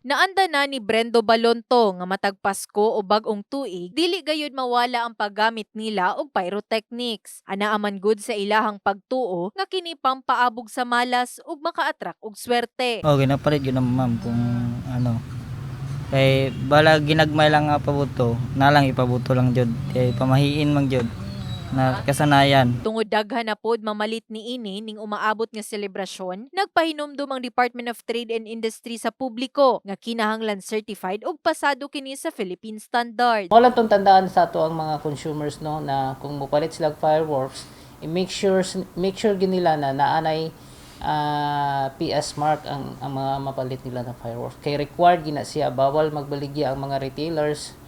Naanda na ni Brendo Balonto nga matag Pasko o bagong tuig, dili gayud mawala ang paggamit nila og pyrotechnics. Ana aman gud sa ilahang pagtuo nga kini pampaabog sa malas ug maka-attract og swerte. Okay, napalit yun naman ma'am kung ano. Kay bala ginagmay lang nga pabuto, nalang ipabuto lang jud. Kay pamahiin mang jud na kasanayan. Tungod daghan na pod mamalit ni ini ning umaabot nga selebrasyon, nagpahinumdum ang Department of Trade and Industry sa publiko nga kinahanglan certified og pasado kini sa Philippine standard. Wala tong tandaan sa ato ang mga consumers no na kung mupalit sila og fireworks, i-make sure make sure gid nila na naanay ah, PS mark ang, ang mga mapalit nila ng fireworks. Kay required gina siya bawal magbaligya ang mga retailers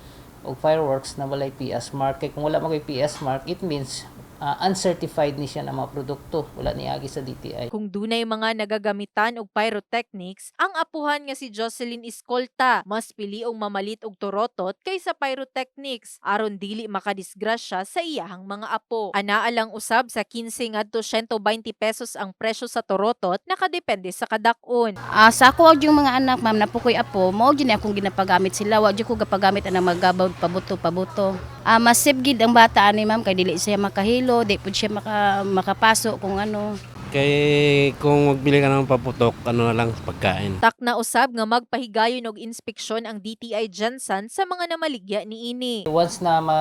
og fireworks na walay PS mark. Kay kung wala kay PS mark, it means ah, uncertified ni siya na mga produkto. Wala ni agi sa DTI. Kung dunay mga nagagamitan og pyrotechnics, ang apuhan nga si Jocelyn Escolta mas pili og mamalit og torotot kaysa pyrotechnics aron dili makadisgrasya sa iyahang mga apo. Anaa lang usab sa 15 ngadto 120 pesos ang presyo sa torotot nakadepende sa kadakon. Ah, sa ako og yung mga anak, ma'am, napukoy apo, mao gyud akong ginapagamit sila, wa gyud ko gapagamit ang magabawd pabuto pabuto. Ah, masib gid ang bata ani ma'am kay dili siya makahilo, di pud siya maka, makapasok kung ano. Kay kung magbili ka ng paputok, ano na lang pagkain. Tak na usab nga magpahigayon og inspeksyon ang DTI Jansan sa mga namaligya ni ini. Once na ma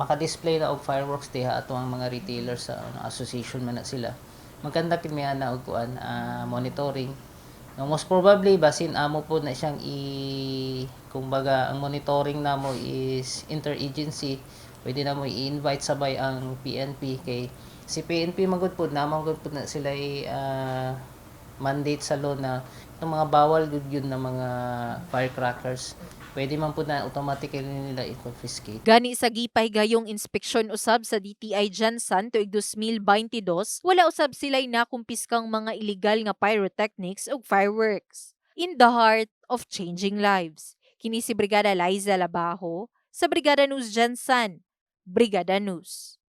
maka-display na og fireworks diha ato ang mga retailers sa ano, association man na sila. Maganda may ana og kuan ah, monitoring. No, most probably basin amo po na siyang i kumbaga ang monitoring namo is interagency. Pwede na mo i-invite sabay ang PNP kay si PNP magud po na magud po na sila i ah, mandate sa law na itong mga bawal gud yun na mga firecrackers pwede man po na automatically nila i-confiscate. Gani sa gipahigayong inspeksyon usab sa DTI Jansan tuig 2022, wala usab sila'y nakumpiskang mga illegal nga pyrotechnics ug fireworks. In the heart of changing lives. Kini si Brigada Liza Labajo sa Brigada News Jansan. Brigada News.